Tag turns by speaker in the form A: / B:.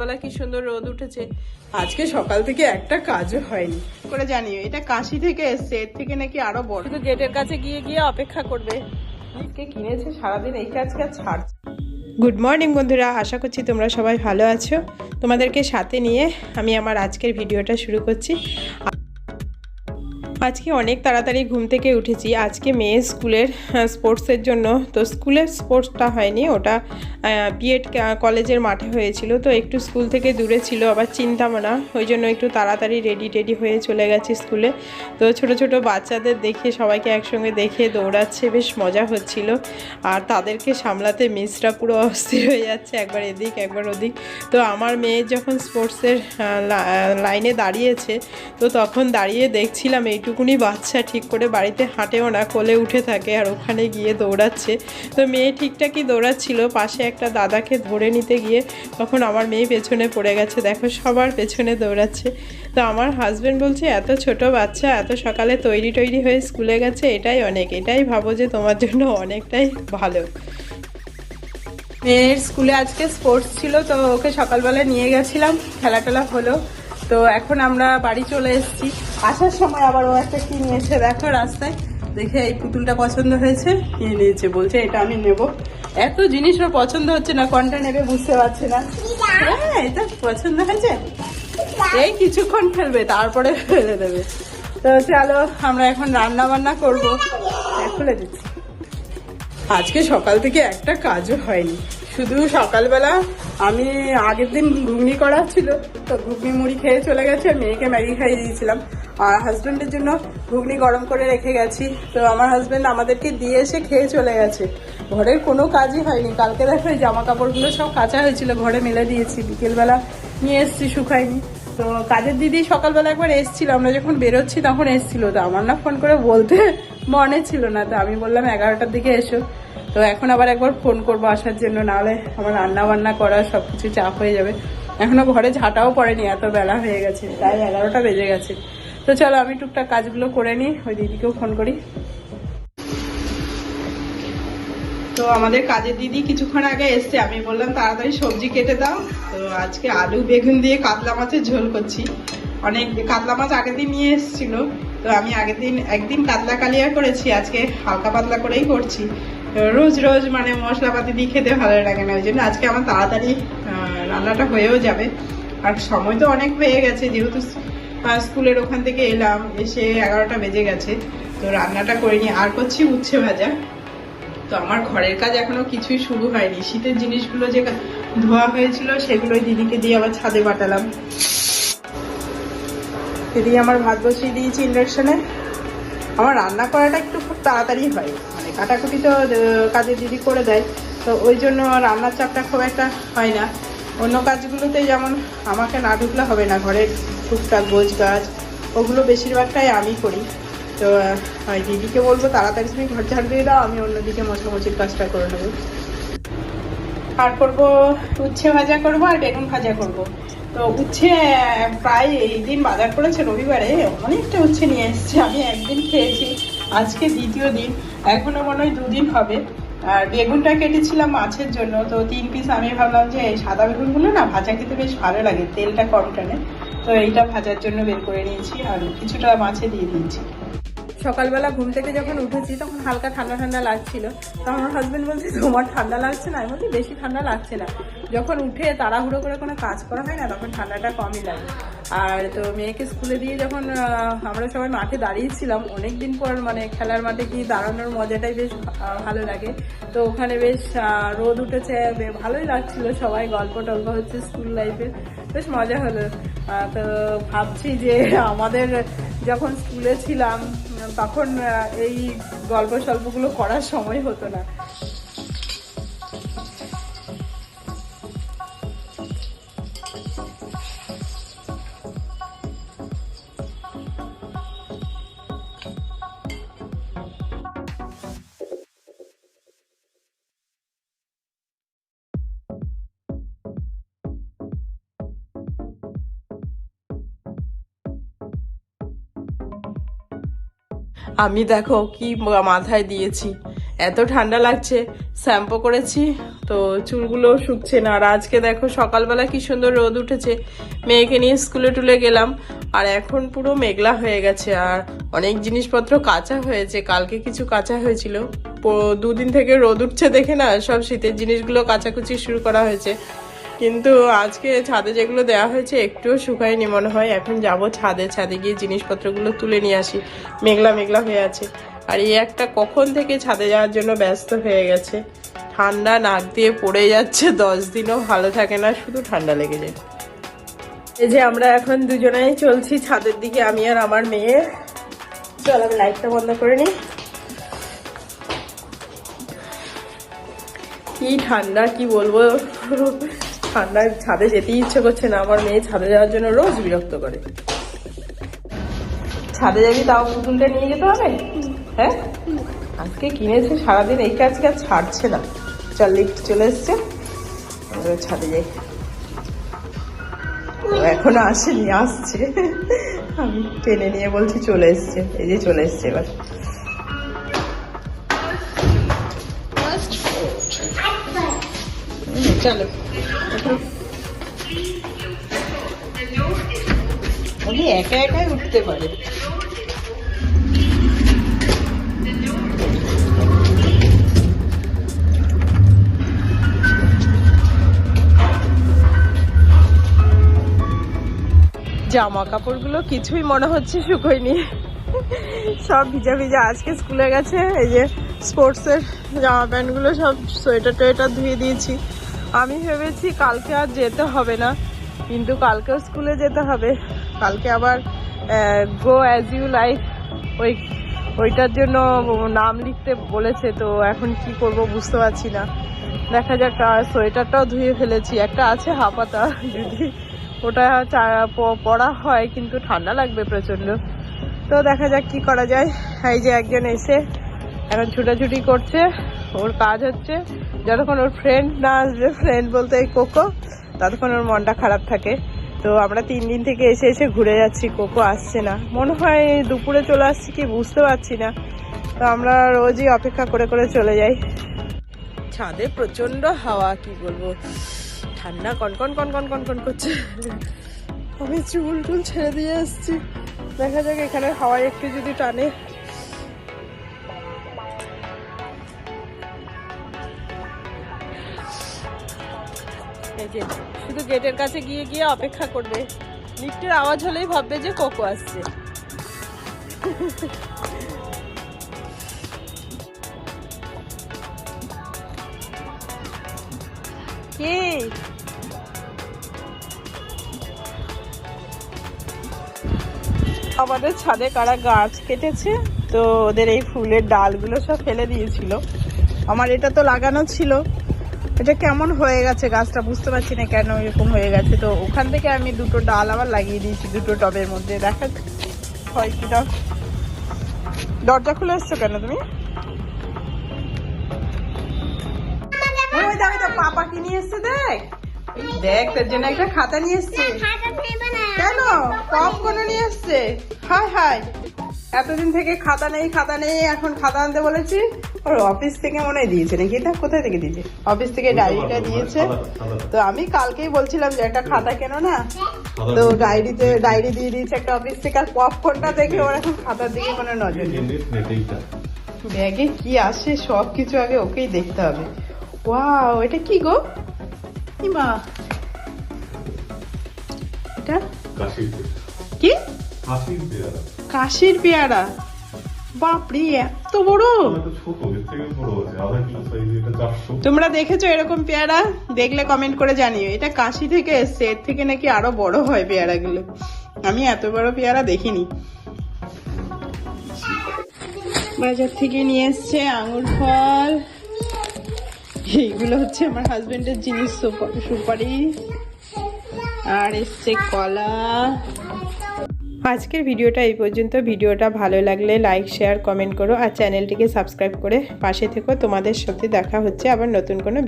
A: সকালবেলা কি সুন্দর রোদ উঠেছে? আজকে সকাল থেকে একটা কাজও হয়নি। করে জানিও এটা কাশি থেকে এসছে এর থেকে নাকি আরও বড়। গেটের কাছে গিয়ে গিয়ে অপেক্ষা করবে। আজকে কিনেছে? সারাদিন এই কাজকে কাজ ছাড়ছে গুড মর্নিং বন্ধুরা। আশা করছি তোমরা সবাই ভালো আছো। তোমাদেরকে সাথে নিয়ে আমি আমার আজকের ভিডিওটা শুরু করছি। আজকে অনেক তাড়াতাড়ি ঘুম থেকে উঠেছি। আজকে মেয়ে স্কুলের স্পোর্টসের জন্য। তো স্কুলের স্পোর্টসটা হয়নি, ওটা বিএড কলেজের মাঠে হয়েছিল। তো একটু স্কুল থেকে দূরে ছিল, আবার চিন্তাম না ওই জন্য একটু তাড়াতাড়ি রেডি টেডি হয়ে চলে গেছি স্কুলে। তো ছোট ছোট বাচ্চাদের দেখে, সবাইকে একসঙ্গে দেখে দৌড়াচ্ছে, বেশ মজা হচ্ছিল। আর তাদেরকে সামলাতে মিসরা পুরো অস্থির হয়ে যাচ্ছে, একবার এদিক, একবার ওদিক। তো আমার মেয়ে যখন স্পোর্টসের লাইনে দাঁড়িয়েছে, তো তখন দাঁড়িয়ে দেখছিলাম এইটুকুনি বাচ্চা ঠিক করে বাড়িতে হাঁটেও না, কোলে উঠে থাকে আর ওখানে গিয়ে দৌড়াচ্ছে। তো মেয়ে ঠিকঠাকই দৌড়াচ্ছিল, পাশে একটা দাদাকে ধরে নিতে গিয়ে তখন আমার মেয়ে পেছনে পড়ে গেছে, দেখো সবার পেছনে দৌড়াচ্ছে। তো আমার হাজব্যান্ড বলছে, এত ছোট বাচ্চা, এত সকালে তৈরি টৈরি হয়ে স্কুলে গেছে, এটাই অনেক, এটাই ভাবো যে তোমার জন্য অনেকটাই ভালো। মেয়ের স্কুলে আজকে স্পোর্টস ছিল, তো ওকে সকালবেলা নিয়ে গেছিলাম খেলা টেলা হলো। তো এখন আমরা বাড়ি চলে এসেছি। আসার সময় আবার ও একটা কি নিয়েছে দেখো রাস্তায়। দেখে এই পুতুলটা পছন্দ হয়েছে কিনে নিয়েছে? বলছে এটা আমি নেব। এত জিনিস ওর পছন্দ হচ্ছে না কোনটা নেবে বুঝতে পারছে না। হ্যাঁ এটা পছন্দ হয়েছে। এই কিছুক্ষণ খেলবে তারপরে ফেলে দেবে। তো চলো আমরা এখন রান্না বান্না করব। হ্যাঁ, খুলে দিচ্ছি। আজকে সকাল থেকে একটা কাজও হয়নি। শুধু সকালবেলা আমি আগের দিন ঘুগনি করা ছিল, তো ঘুগনি মুড়ি খেয়ে চলে গেছে, মেয়েকে ম্যাগি খাইয়ে দিয়েছিলাম। আর হাজব্যান্ডের জন্য ঘুগনি গরম করে রেখে গেছি, তো আমার হাজব্যান্ড আমাদেরকে দিয়ে এসে খেয়ে চলে গেছে। ঘরের কোনো কাজই হয়নি, কালকে দেখো এই জামা কাপড়গুলো সব কাঁচা হয়েছিল, ঘরে মেলে দিয়েছি, বিকেলবেলা নিয়ে এসছি শুকায়নি। তো কাজের দিদি সকালবেলা একবার এসছিল, আমরা যখন বেরোচ্ছি তখন এসছিল, তো আমার না ফোন করে বলতে মনে ছিল না, তো আমি বললাম এগারোটার দিকে এসো। তো এখন আবার একবার ফোন করব আসার জন্য, নাহলে আমার রান্না বান্না করা সব কিছু চাপ হয়ে যাবে। এখনও ঘরে ঝাঁটাও পড়েনি, এত বেলা হয়ে গেছে, প্রায় এগারোটা বেজে গেছে। তো চলো আমি টুকটাক কাজগুলো করে নিই, ওই দিদিকেও ফোন করি। তো আমাদের কাজের দিদি কিছুক্ষণ আগে এসছে, আমি বললাম তাড়াতাড়ি সবজি কেটে দাও। তো আজকে আলু, বেগুন দিয়ে কাতলা মাছের ঝোল করছি। অনেক কাতলা মাছ আগের দিন নিয়ে এসেছিল, তো আমি আগের দিন, একদিন কাতলা কালিয়া করেছি, আজকে হালকা পাতলা করেই করছি। রোজ রোজ মানে মশলাপাতি দিয়ে খেতে ভালো লাগে না, ওই জন্য আজকে আমার তাড়াতাড়ি রান্নাটা হয়েও যাবে। আর সময় তো অনেক হয়ে গেছে, যেহেতু স্কুলের ওখান থেকে এলাম, এসে এগারোটা বেজে গেছে, তো রান্নাটা করিনি। আর করছি উচ্ছে ভাজা। তো আমার ঘরের কাজ এখনও কিছুই শুরু হয়নি। শীতের জিনিসগুলো যে ধোয়া হয়েছিল, সেগুলোই দিদিকে দিয়ে আবার ছাদে পাঠালাম। দিদি আমার ভাত বসিয়ে দিয়েছি ইন্ডাকশনে আমার রান্না করাটা একটু খুব তাড়াতাড়ি হয়। মানে কাটাকুটি তো কাজে দিদি করে দেয়। তো ওই জন্য রান্নার চাপটা খুব একটা হয় না। অন্য কাজগুলোতে যেমন আমাকে না ঢুকলে হবে না, ঘরের টুকটাক গোছ গাছ ওগুলো বেশিরভাগটাই আমি করি। তো দিদিকে বলব, তাড়াতাড়ি তুমি ঘর ঝাড় দিয়ে দাও, আমি অন্যদিকে মশামশির কাজটা করে নেব। আর করব উচ্ছে ভাজা করব আর বেগুন ভাজা করব। তো উচ্ছে প্রায় এই দিন বাজার করেছে রবিবারে, অনেকটা উচ্ছে নিয়ে এসেছে, আমি একদিন খেয়েছি, আজকে দ্বিতীয় দিন, এখনও মনে হয় দুদিন হবে। আর বেগুনটা কেটেছিলাম মাছের জন্য, তো তিন পিস আমি ভাবলাম যে সাদা বেগুনগুলো না ভাজা খেতে বেশ ভালো লাগে, তেলটা কম টানে, তো এইটা ভাজার জন্য বের করে নিয়েছি, আর কিছুটা মাছে দিয়ে দিয়েছি। সকালবেলা ঘুম থেকে যখন উঠেছি, তখন হালকা ঠান্ডা ঠান্ডা লাগছিল। তখন আমার হাজব্যান্ড বলছে, তোমার ঠান্ডা লাগছে না? আমি বলছি, বেশি ঠান্ডা লাগছে না। যখন উঠে তাড়াহুড়ো করে কোনো কাজ করা হয় না, তখন ঠান্ডাটা কমই লাগে। আর তো মেয়েকে স্কুলে দিয়ে যখন আমরা সবাই মাঠে দাঁড়িয়েছিলাম অনেক দিন পর মানে খেলার মাঠে গিয়ে দাঁড়ানোর মজাটাই বেশ ভালো লাগে। তো ওখানে বেশ রোদ উঠেছে ভালোই লাগছিল সবাই গল্প টল্প হচ্ছে স্কুল লাইফের বেশ মজা হলো। তো ভাবছি যে আমাদের যখন স্কুলে ছিলাম তখন এই গল্প সল্পগুলো করার সময় হতো না। আমি দেখো কি মাথায় দিয়েছি। এত ঠান্ডা লাগছে, শ্যাম্পু করেছি, তো চুলগুলো শুকছে না। আর আজকে দেখো সকালবেলা কি সুন্দর রোদ উঠেছে। মেয়েকে নিয়ে স্কুলে টুলে গেলাম, আর এখন পুরো মেঘলা হয়ে গেছে। আর অনেক জিনিসপত্র কাঁচা হয়েছে, কালকে কিছু কাঁচা হয়েছিল। দুদিন থেকে রোদ উঠছে দেখে না, সব শীতের জিনিসগুলো কাচাকুচি শুরু করা হয়েছে। কিন্তু আজকে ছাদে যেগুলো দেওয়া হয়েছে একটুও শুকায়নি মনে হয়। এখন যাব ছাদে। ছাদে গিয়ে জিনিসপত্রগুলো তুলে নিয়ে আসি। মেঘলা মেঘলা হয়ে আছে। আর এই একটা কখন থেকে ছাদে যাওয়ার জন্য ব্যস্ত হয়ে গেছে। ঠান্ডা নাক দিয়ে পড়ে যাচ্ছে। দশ দিনও ভালো থাকে না, শুধু ঠান্ডা লেগে যায়। এই যে আমরা এখন দুজনেই চলছি ছাদের দিকে, আমি আর আমার মেয়ে। চল, আমি লাইটটা বন্ধ করে নিই। কি ঠান্ডা, কি বলব? ঠান্ডায় ছাদে যেতেই ইচ্ছে করছে না আমার মেয়ে ছাদে যাওয়ার জন্য রোজ বিরক্ত করে। ছাদে যাবি তাও পুতুলটা নিয়ে যেতে হবে? হ্যাঁ? আজকে কিনেছে সারাদিন এই কাজকে আর ছাড়ছে না। চল লিফট চলে এসছে। ছাদে যাই। ও এখনও আসেনি আসছে। আমি টেনে নিয়ে বলছি চলে এসছে। এই যে চলে এসছে এবার। চলো। উনি একা একাই উঠতে পারে। জামা কাপড়গুলো কিছুই মনে হচ্ছে শুকোয়নি। সব ভিজা ভিজা, আজকে স্কুলে গেছে, এই যে স্পোর্টসের জামা প্যান্টগুলো সব সোয়েটার টোয়েটার ধুয়ে দিয়েছি। আমি ভেবেছি কালকে আর যেতে হবে না, কিন্তু কালকেও স্কুলে যেতে হবে। কালকে আবার গো অ্যাজ ইউ লাইক ওই, ওইটার জন্য নাম লিখতে বলেছে, তো এখন কি করব বুঝতে পারছি না। দেখা যাক সোয়েটারটাও ধুয়ে ফেলেছি, একটা আছে হাফাতা যদি ওটা চা- প- পরা হয়, কিন্তু ঠান্ডা লাগবে প্রচণ্ড। তো দেখা যাক কি করা যায়। এই যে একজন এসে এখন ছুটাছুটি করছে, ওর কাজ হচ্ছে যতক্ষণ ওর ফ্রেন্ড না আসবে ফ্রেন্ড বলতে এই কোকো ততক্ষণ ওর মনটা খারাপ থাকে। তো আমরা তিন দিন থেকে এসে এসে ঘুরে যাচ্ছি কোকো আসছে না। মনে হয় দুপুরে চলে আসছি কি বুঝতে পারছি না। তো আমরা রোজই অপেক্ষা করে করে চলে যাই। ছাদে প্রচণ্ড হাওয়া, কি বলব? ঠান্ডা কনকন কনকন কনকন করছে। আমি চুল টুল ছেড়ে দিয়ে এসছি দেখা যাক এখানে হাওয়ায় একটু যদি টানে। এই শুধু গেটের কাছে গিয়ে গিয়ে অপেক্ষা করবে। লিফটের আওয়াজ হলেই ভাববে যে কোকো আসছে। কি? আমাদের ছাদে কারা গাছ কেটেছে, তো ওদের এই ফুলের ডালগুলো সব ফেলে দিয়েছিল। আমার এটা তো লাগানো ছিল। এটা কেমন হয়ে গেছে গাছটা বুঝতে পারছি না কেন এরকম হয়ে গেছে। তো ওখান থেকে আমি দুটো ডাল আবার লাগিয়ে দিয়েছি দুটো টবের মধ্যে। দেখা হয় কিনা দরজা খুলে এসছো কেন তুমি? পাপা কি নিয়ে এসছে দেখ। দেখ তোর জন্য একটা খাতা নিয়ে এসছে। কেন? পপকর্ন নিয়ে এসছে। হাই হাই এতদিন থেকে খাতা নেই খাতা নেই এখন খাতা আনতে বলেছি। ওর অফিস থেকে মনে হয় দিয়েছে নাকি? এটা কোথায় থেকে দিয়েছে? অফিস থেকে ডায়েরিটা দিয়েছে। তো আমি কালকেই বলছিলাম যে একটা খাতা কেন না? তো ডায়েরিতে ডায়েরি দিয়ে দিয়েছে একটা অফিস থেকে আর পপকর্নটা দেখে ওর এখন খাতার দিকে মনে নজর ব্যাগে কি আসে সব কিছু আগে ওকেই দেখতে হবে। ওয়াও এটা কি গো? ইমা। এটা? কি? কাশির পেয়ারা। বাপরে, এত বড়। তোমরা দেখেছ এরকম পেয়ারা? দেখলে কমেন্ট করে জানিও। এটা কাশি থেকে এসছে, এর থেকে নাকি আরও বড় হয় পেয়ারাগুলো। আমি এত বড় পেয়ারা দেখিনি। বাজার থেকে নিয়ে এসছে আঙুর ফল। এইগুলো হচ্ছে আমার হাজবেন্ডের জিনিস, সুপা- সুপারি। আর এসছে কলা। আজকের ভিডিওটা এই পর্যন্ত। ভিডিওটা ভালো লাগলে লাইক শেয়ার কমেন্ট করো আর চ্যানেলটিকে সাবস্ক্রাইব করে পাশে থেকো। তোমাদের সাথে দেখা হচ্ছে আবার নতুন কোনো